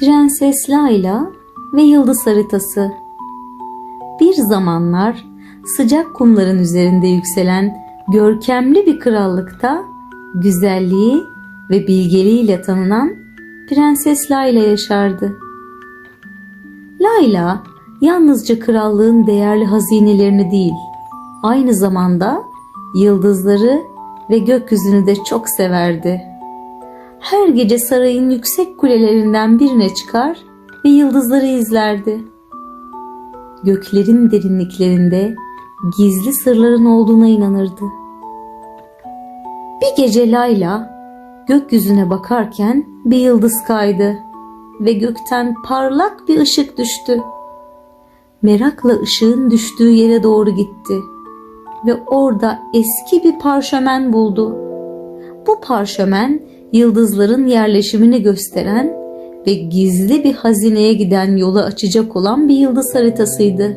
Prenses Layla ve Yıldız Haritası Bir zamanlar sıcak kumların üzerinde yükselen görkemli bir krallıkta güzelliği ve bilgeliğiyle tanınan Prenses Layla yaşardı. Layla yalnızca krallığın değerli hazinelerini değil, aynı zamanda yıldızları ve gökyüzünü de çok severdi. Her gece sarayın yüksek kulelerinden birine çıkar ve yıldızları izlerdi. Göklerin derinliklerinde gizli sırların olduğuna inanırdı. Bir gece Layla gökyüzüne bakarken bir yıldız kaydı ve gökten parlak bir ışık düştü. Merakla ışığın düştüğü yere doğru gitti ve orada eski bir parşömen buldu. Bu parşömen yıldızların yerleşimini gösteren ve gizli bir hazineye giden yolu açacak olan bir yıldız haritasıydı.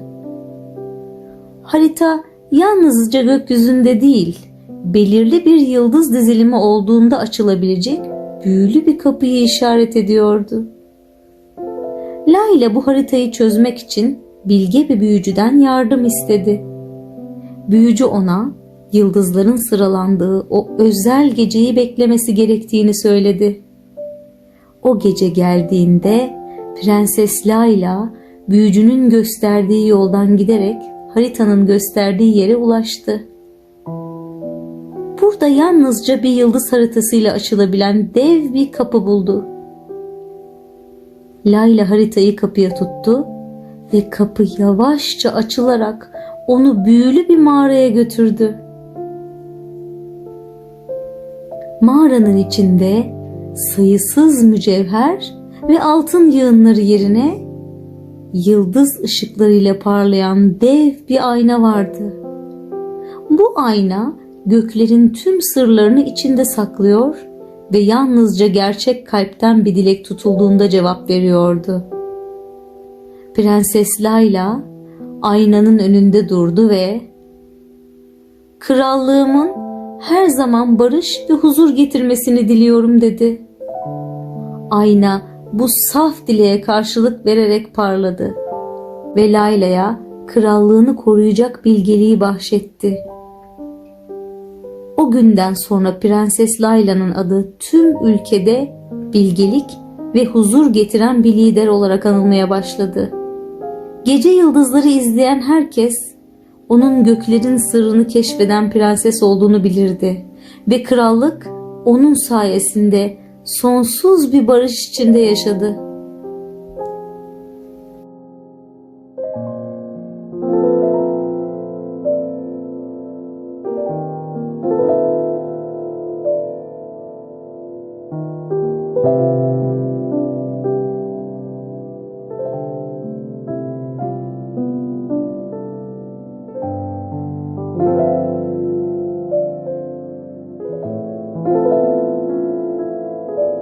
Harita yalnızca gökyüzünde değil, belirli bir yıldız dizilimi olduğunda açılabilecek büyülü bir kapıyı işaret ediyordu. Layla bu haritayı çözmek için bilge bir büyücüden yardım istedi. Büyücü ona yıldızların sıralandığı o özel geceyi beklemesi gerektiğini söyledi. O gece geldiğinde Prenses Layla büyücünün gösterdiği yoldan giderek haritanın gösterdiği yere ulaştı. Burada yalnızca bir yıldız haritasıyla açılabilen dev bir kapı buldu. Layla haritayı kapıya tuttu ve kapı yavaşça açılarak onu büyülü bir mağaraya götürdü. Mağaranın içinde sayısız mücevher ve altın yığınları yerine yıldız ışıklarıyla parlayan dev bir ayna vardı. Bu ayna göklerin tüm sırlarını içinde saklıyor ve yalnızca gerçek kalpten bir dilek tutulduğunda cevap veriyordu. Prenses Layla aynanın önünde durdu ve "Krallığımın her zaman barış ve huzur getirmesini diliyorum." dedi. Ayna bu saf dileğe karşılık vererek parladı ve Layla'ya krallığını koruyacak bilgeliği bahşetti. O günden sonra Prenses Layla'nın adı tüm ülkede bilgelik ve huzur getiren bir lider olarak anılmaya başladı. Gece yıldızları izleyen herkes onun göklerin sırrını keşfeden prenses olduğunu bilirdi ve krallık onun sayesinde sonsuz bir barış içinde yaşadı.